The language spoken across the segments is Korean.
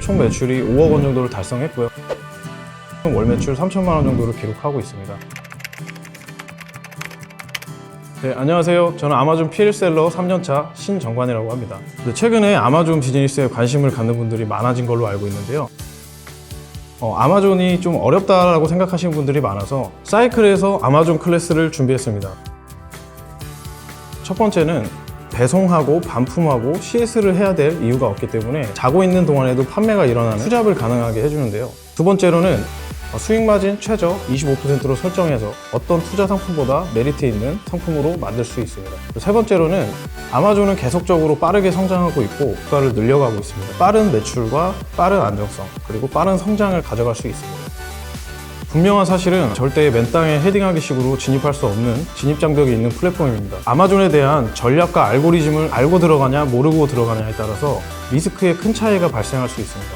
총 매출이 5억 원 정도를 달성했고요. 월 매출 3천만 원 정도를 기록하고 있습니다. 네, 안녕하세요. 저는 아마존 PL셀러 3년차 신정관이라고 합니다. 네, 최근에 아마존 비즈니스에 관심을 갖는 분들이 많아진 걸로 알고 있는데요. 어, 아마존이 좀 어렵다라고 생각하시는 분들이 많아서 사이클에서 아마존 클래스를 준비했습니다. 첫 번째는 배송하고 반품하고 CS를 해야 될 이유가 없기 때문에 자고 있는 동안에도 판매가 일어나는 투잡을 가능하게 해주는데요. 두 번째로는 어, 수익 마진 최저 25%로 설정해서 어떤 투자 상품보다 메리트 있는 상품으로 만들 수 있습니다. 세 번째로는 아마존은 계속적으로 빠르게 성장하고 있고 주가를 늘려가고 있습니다. 빠른 매출과 빠른 안정성 그리고 빠른 성장을 가져갈 수 있습니다. 분명한 사실은 절대 맨 땅에 헤딩하기 식으로 진입할 수 없는 진입 장벽이 있는 플랫폼입니다. 아마존에 대한 전략과 알고리즘을 알고 들어가냐 모르고 들어가냐에 따라서 리스크에 큰 차이가 발생할 수 있습니다.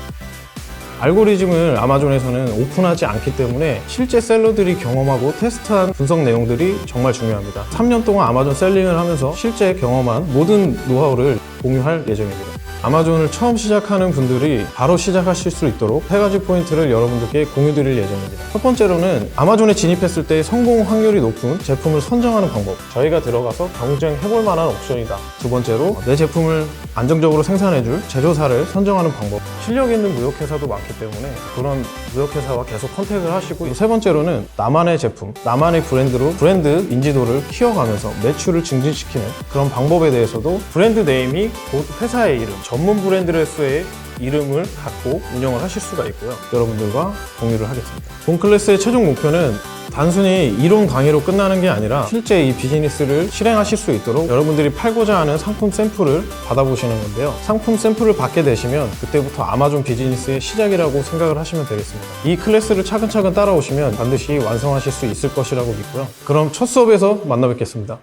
알고리즘을 아마존에서는 오픈하지 않기 때문에 실제 셀러들이 경험하고 테스트한 분석 내용들이 정말 중요합니다. 3년 동안 아마존 셀링을 하면서 실제 경험한 모든 노하우를 공유할 예정입니다. 아마존을 처음 시작하는 분들이 바로 시작하실 수 있도록 세 가지 포인트를 여러분들께 공유 드릴 예정입니다. 첫 번째로는 아마존에 진입했을 때 성공 확률이 높은 제품을 선정하는 방법. 저희가 들어가서 경쟁해볼 만한 옵션이다. 두 번째로 내 제품을 안정적으로 생산해줄 제조사를 선정하는 방법. 실력 있는 무역회사도 많기 때문에 그런 무역회사와 계속 컨택을 하시고 세 번째로는 나만의 제품, 나만의 브랜드로 브랜드 인지도를 키워가면서 매출을 증진시키는 그런 방법에 대해서도 브랜드 네임이 곧 회사의 이름, 전문 브랜드로서의 이름을 갖고 운영을 하실 수가 있고요. 여러분들과 공유를 하겠습니다. 본 클래스의 최종 목표는 단순히 이론 강의로 끝나는 게 아니라 실제 이 비즈니스를 실행하실 수 있도록 여러분들이 팔고자 하는 상품 샘플을 받아보시는 건데요. 상품 샘플을 받게 되시면 그때부터 아마존 비즈니스의 시작이라고 생각을 하시면 되겠습니다. 이 클래스를 차근차근 따라오시면 반드시 완성하실 수 있을 것이라고 믿고요. 그럼 첫 수업에서 만나 뵙겠습니다.